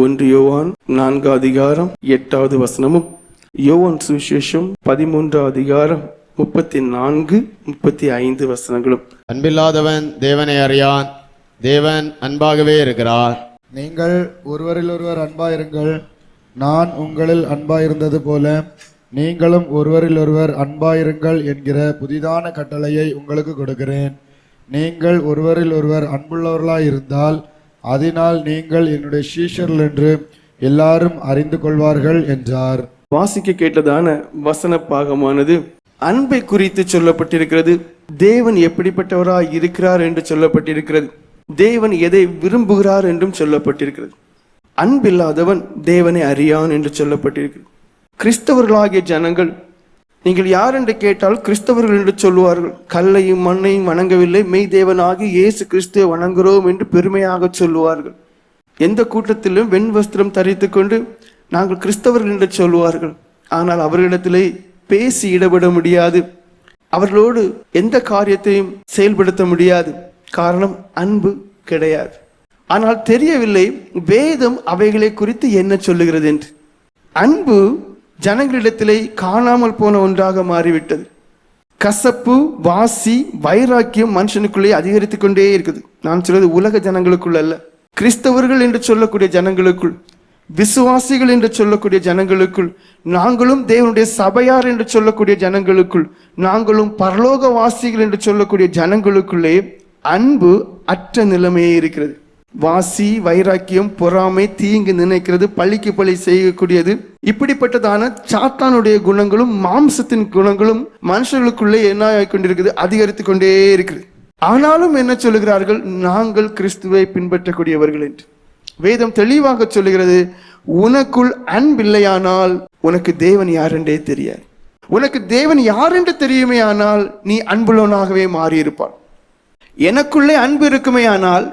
ஒன்று யோவான் நான்கு அதிகாரம் எட்டாவது வசனமும் யோவான் சுவிசேஷம் பதிமூன்றாம் அதிகாரம் முப்பத்தி நான்கு முப்பத்தி ஐந்து வசனங்களும். அன்பில்லாதவன் தேவனை அறியான் தேவன் அன்பாகவே இருக்கிறார். நீங்கள் ஒருவரில் ஒருவர் அன்பாயிருங்கள் நான் உங்களில் அன்பாயிருந்தது போல நீங்களும் ஒருவரில் ஒருவர் அன்பாயிருங்கள் என்கிற புதிதான கட்டளையை உங்களுக்கு கொடுக்கிறேன். நீங்கள் ஒருவரில் ஒருவர் அன்புள்ளவர்களாய் இருந்தால் அதனால் நீங்கள் என்னுடைய சீஷர்கள் என்று எல்லாரும் அறிந்து கொள்வார்கள் என்றார். வாசிக்க கேட்டதான வசன பாகமானது அன்பை குறித்து சொல்லப்பட்டிருக்கிறது. தேவன் எப்படிப்பட்டவராய் இருக்கிறார் என்று சொல்லப்பட்டிருக்கிறது. தேவன் எதை விரும்புகிறார் என்றும் சொல்லப்பட்டிருக்கிறது. அன்பில்லாதவன் தேவனை அறியான் என்று சொல்லப்பட்டிருக்கிறது. கிறிஸ்தவர்களாகிய ஜனங்கள் நீங்கள் யார் என்று கேட்டால் கிறிஸ்தவர்கள் என்று சொல்லுவார்கள். கல்லையும் மண்ணையும் வணங்கவில்லை. மெய் தேவனாகி இயேசு கிறிஸ்துவை வணங்குகிறோம் என்று பெருமையாக சொல்லுவார்கள். எந்த கூட்டத்திலும் வெண் வஸ்திரம் தரித்து கொண்டு நாங்கள் கிறிஸ்தவர்கள் என்று சொல்லுவார்கள். ஆனால் அவர்களிடத்திலே பேசி இடப்பட முடியாது. அவர்களோடு எந்த காரியத்தையும் செயல்படுத்த முடியாது. காரணம் அன்பு கிடையாது. ஆனால் தெரியவில்லை வேதம் அவைகளை குறித்து என்ன சொல்லுகிறது என்று. அன்பு ஜனங்களிடத்திலே காணாமல் போன ஒன்றாக மாறிவிட்டது. கசப்பு வாசி வைராக்கியம் மனுஷனுக்குள்ளே அதிகரித்து கொண்டே இருக்குது. நான் சொல்வது உலக ஜனங்களுக்குள் அல்ல. கிறிஸ்தவர்கள் என்று சொல்லக்கூடிய ஜனங்களுக்குள் விசுவாசிகள் என்று சொல்லக்கூடிய ஜனங்களுக்குள் நாங்களும் தேவனுடைய சபையார் என்று சொல்லக்கூடிய ஜனங்களுக்குள் நாங்களும் பரலோகவாசிகள் என்று சொல்லக்கூடிய ஜனங்களுக்குள்ளே அன்பு அற்ற நிலைமையே இருக்கிறது. வாசி வைராக்கியம் பொறாமை தீங்கு நினைக்கிறது பழிக்கு பழி செய்யக்கூடியது. இப்படிப்பட்டதான சாத்தானுடைய குணங்களும் மாம்சத்தின் குணங்களும் மனுஷர்களுக்குள்ளே என்ன கொண்டிருக்குது அதிகரித்து கொண்டே இருக்குது ஆனாலும் என்ன சொல்லுகிறார்கள்? நாங்கள் கிறிஸ்துவை பின்பற்றக்கூடியவர்கள் என்று. வேதம் தெளிவாக சொல்லுகிறது உனக்குள் அன்பில்லையானால் உனக்கு தேவன் யார் என்றே தெரியாது. உனக்கு தேவன் யார் என்று தெரியுமே ஆனால் நீ அன்புள்ளவனாகவே மாறியிருப்பான். எனக்குள்ளே அன்பு இருக்குமே ஆனால்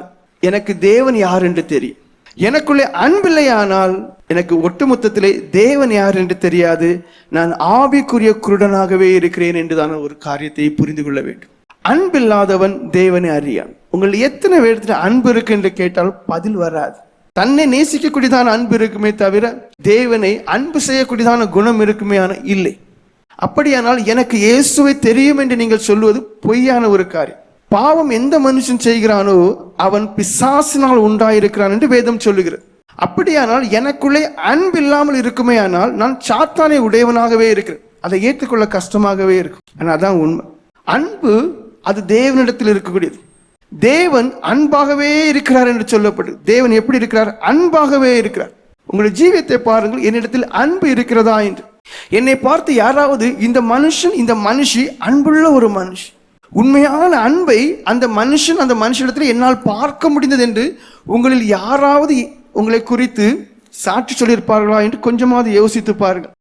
எனக்கு தேவன் யார் என்று தெரியும் எனக்குள்ளே அன்பில்லையானால் எனக்கு ஒட்டுமொத்தத்திலே தேவன் யார் என்று தெரியாது. நான் ஆவிக்குரிய குருடனாகவே இருக்கிறேன் என்றுதான ஒரு காரியத்தை புரிந்து கொள்ள வேண்டும். அன்பில்லாதவன் தேவனை அறியான். உங்கள் எத்தனை பேர்த்துல அன்பு இருக்கு என்று கேட்டால் பதில் வராது. தன்னை நேசிக்கக்கூடியதான அன்பு இருக்குமே தவிர தேவனை அன்பு செய்யக்கூடியதான குணம் இருக்குமே ஆனால் இல்லை. அப்படியானால் எனக்கு இயேசுவை தெரியும் என்று நீங்கள் சொல்வது பொய்யான ஒரு காரியம். பாவம் எந்த மனுஷன் செய்கிறானோ அவன் பிசாசினால் உண்டாயிருக்கிறான் என்று வேதம் சொல்லுகிறது. அப்படியானால் எனக்குள்ளே அன்பு இல்லாமல் இருக்குமே ஆனால் நான் சாத்தானை உடையவனாகவே இருக்கிறேன். அதை ஏற்றுக்கொள்ள கஷ்டமாகவே இருக்கும். ஆனால் அதான் உண்மை. அன்பு அது தேவனிடத்தில் இருக்கக்கூடியது. தேவன் அன்பாகவே இருக்கிறார் என்று சொல்லப்பட்டு தேவன் எப்படி இருக்கிறார்? அன்பாகவே இருக்கிறார். உங்களுடைய ஜீவியத்தை பாருங்கள். என்னிடத்தில் அன்பு இருக்கிறதா என்று. என்னை பார்த்து யாராவது இந்த மனுஷன் இந்த மனுஷி அன்புள்ள ஒரு மனுஷி. உண்மையான அன்பை அந்த மனுஷன் அந்த மனுஷனிடத்தில் என்னால் பார்க்க முடிந்தது என்று உங்களில் யாராவது உங்களை குறித்து சாட்சி சொல்லியிருப்பார்களா என்று கொஞ்சமாவது யோசித்து பாருங்கள்.